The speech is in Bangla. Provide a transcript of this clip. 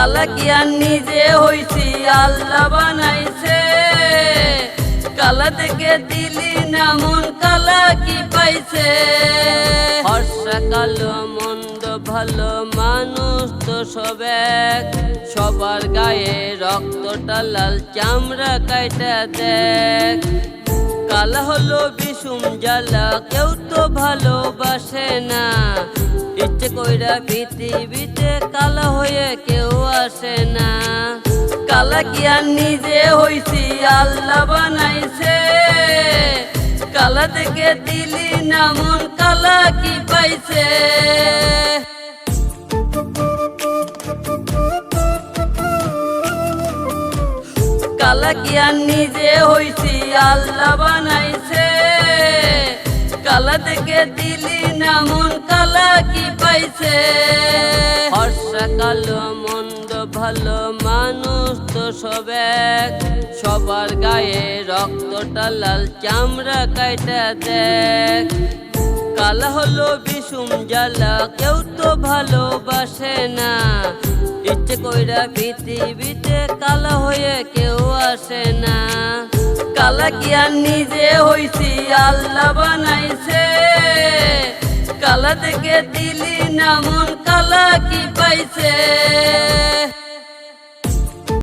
কালা কি নিজে হইছি, আল্লাহ বানাইছে। কালা থেকে দিলি না মন, কালা কি পাইছে? হর্ষা কালো, মন্দ, ভালো মানুষ তো সব এক। সবার গায়ে রক্তটা লাল, চামড়া কাইটা দেখ। কালা হলো বিষুম জ্বালা, কেউ তো ভালোবাসে না। ইচ্ছে কইরা পৃথিবীতে কালা হয়ে কেউ আসে না। কালা কি আর নিজে হইছি, আল্লাহ বানাইছে। কালা থেকে দিলি না মন, কালা কি পাইছে? কালা কি আর নিজে হইছি, আল্লাহ বানাইছে। কালা থেকে দিলি পাইছে হর্ষা কালো, মন্দ, ভালো মানুষ তো সব। সবার গায়ে রক্তটা লাল, চামড়া কাইটা দেখ। কাল হলো বিষুম জ্বালা, কেউ তো ভালোবাসে না। ইচ্ছে কইরা পৃথিবীতে কালা হয়ে কেউ আসে না। কালা কি আর নিজে হইছি, আল্লাহ বানাইছে কালা থেকে দিলি না মন কালা কি পাইছে?